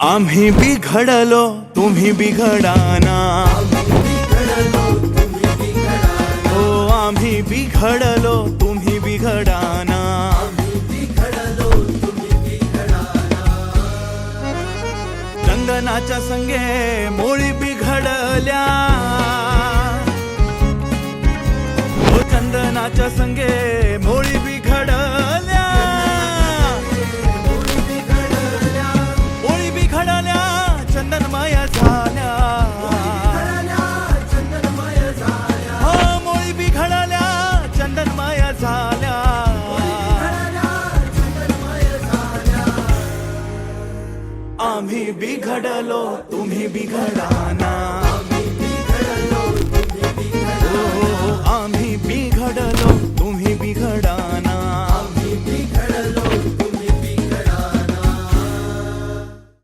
आम्ही बिघडलो तुम्ही बिघडाना. हो आम्ही बिघडलो तुम्ही बिघडाना. चंदनाच्या संगे मोळी बिघडल्या. हो चंदनाच्या संगे चंदनमाया झाल्या हो मोळी बिघडल्या चंदनमाया झाल्या. आम्ही बिघडलो तुम्ही बिघडाना. हो, हो, आम्ही बिघडलो तुम्ही बिघडा.